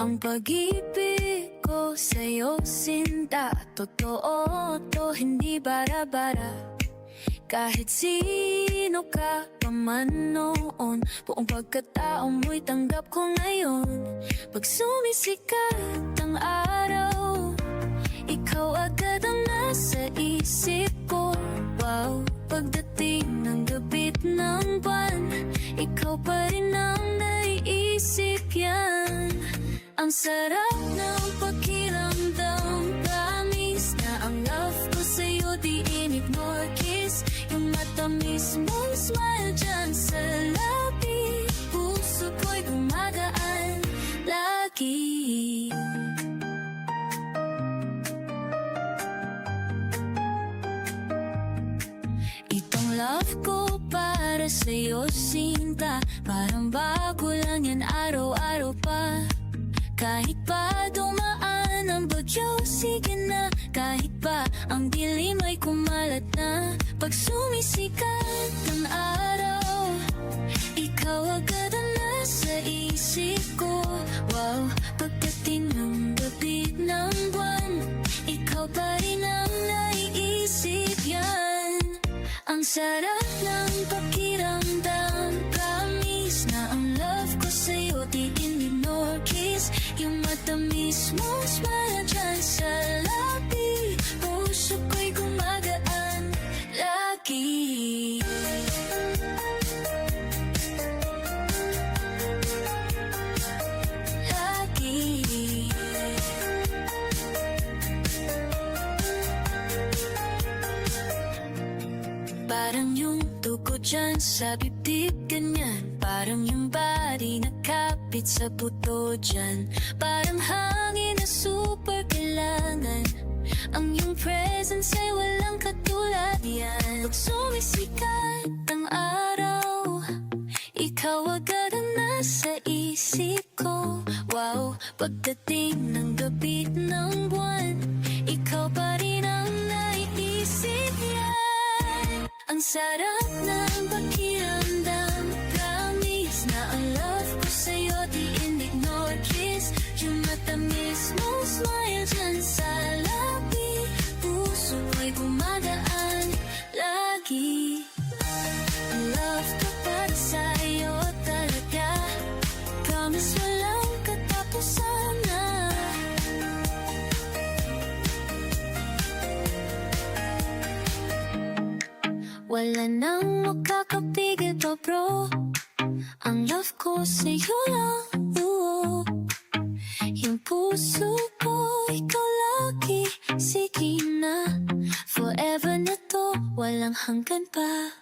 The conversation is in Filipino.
Ang pag-ibig ko sa'yo sinta. Totoo to hindi bara-bara. Kahit sino ka pa man noon Buong pagkatao mo'y tanggap ko ngayon. Pag sumisikat ang araw Ikaw agad ang nasa isip ko. Wow, pagdating ng gabit ng buwan Ikaw pa rin Ang sarap ng pakiramdam. Promise na ang love ko sa'yo di in-ignore. Kiss Yung matamis mong smile dyan sa labi. Puso ko'y gumagaan lagi. Itong love ko para sa'yo sinta. Parang bago lang yan pa Kahit pa dumaan ang bagyo Sige na. Kahit pa ang dilim ay kumalat na. Pag sumisikat ang araw Ikaw agad ang nasa isip ko. Wow, pagdating ng gabi ng buwan Ikaw pa rin ang naiisip yan. Ang sarap yung dugo dyan sa bibig ganyan. Parang yung body nakapit sa buto dyan. Parang hangin na super kailangan. Ang yung presence ay walang katulad yan. Pag sumisikat ang araw. Ikaw agad ang nasa isip ko. Wow, pagdating ng gabi ng buwan yan Ang Wala nang makakapigil pa bro. Ang love ko sa'yo lang oo. Yung puso ko ikaw lagi. Sige na Forever na to. Walang hanggan pa